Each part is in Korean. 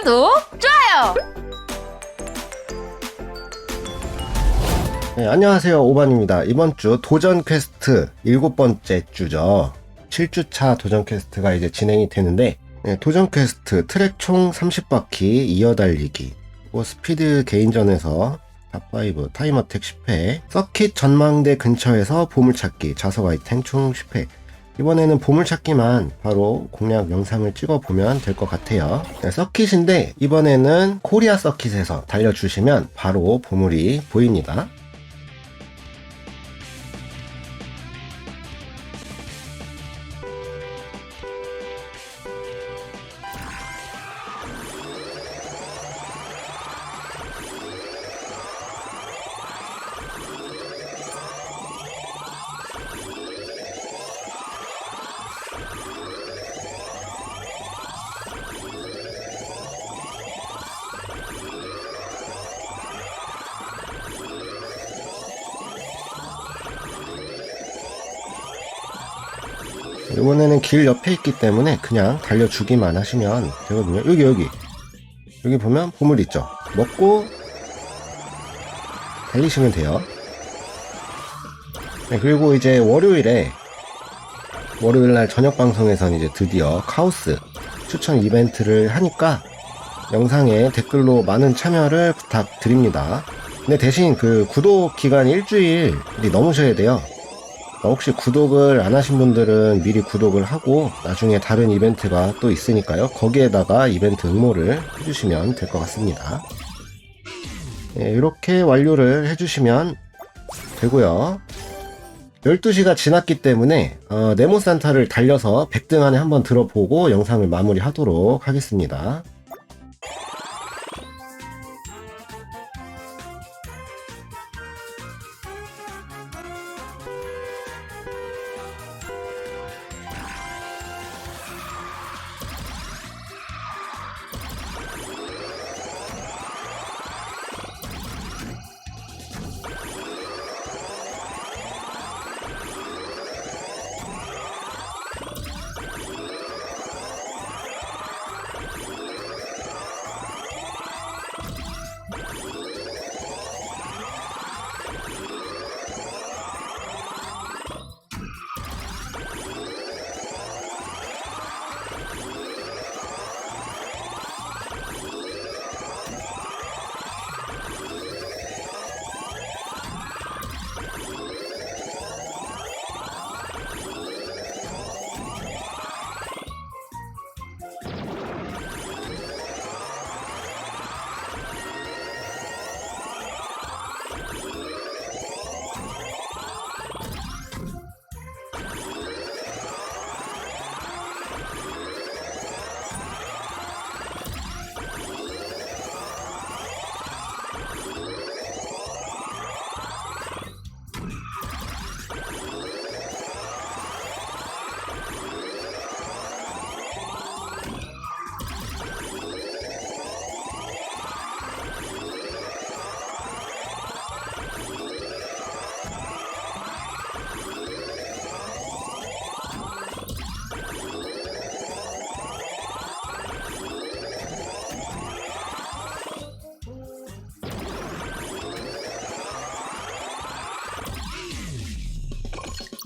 구독, 좋아요! 네, 안녕하세요. 오반입니다. 이번 주 도전 퀘스트 일곱 번째 주죠. 7주차 도전 퀘스트가 이제 진행이 되는데, 네, 도전 퀘스트 트랙 총 30바퀴 이어 달리기, 그리고 스피드 개인전에서 탑5 타임 어택 10회, 서킷 전망대 근처에서 보물찾기 자석 아이템 총 10회, 이번에는 보물찾기만 바로 공략 영상을 찍어보면 될 것 같아요. 네, 서킷인데 이번에는 코리아 서킷에서 달려주시면 바로 보물이 보입니다. 이번에는 길 옆에 있기 때문에 그냥 달려주기만 하시면 되거든요. 여기 여기 여기 보면 보물 있죠. 먹고 달리시면 돼요. 네, 그리고 이제 월요일에 월요일날 저녁 방송에선 이제 드디어 카오스 추천 이벤트를 하니까 영상에 댓글로 많은 참여를 부탁드립니다. 근데 대신 그 구독 기간 일주일이 넘으셔야 돼요. 어, 혹시 구독을 안 하신 분들은 미리 구독을 하고 나중에 다른 이벤트가 또 있으니까요. 거기에다가 이벤트 응모를 해주시면 될 것 같습니다. 네, 이렇게 완료를 해주시면 되고요. 12시가 지났기 때문에 어, 네모산타를 달려서 100등 안에 한번 들어보고 영상을 마무리하도록 하겠습니다.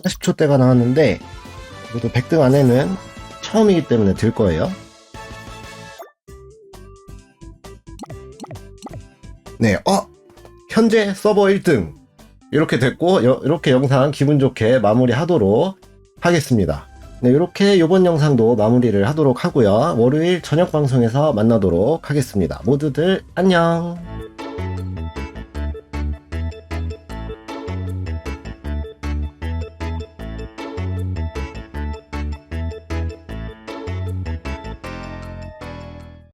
사 40초대가 나왔는데 그래도 100등 안에는 처음이기 때문에 들 거예요. 네, 어 현재 서버 1등 이렇게 됐고 여- 이렇게 영상 기분 좋게 마무리 하도록 하겠습니다. 네, 이렇게 이번 영상도 마무리를 하도록 하고요. 월요일 저녁 방송에서 만나도록 하겠습니다. 모두들 안녕.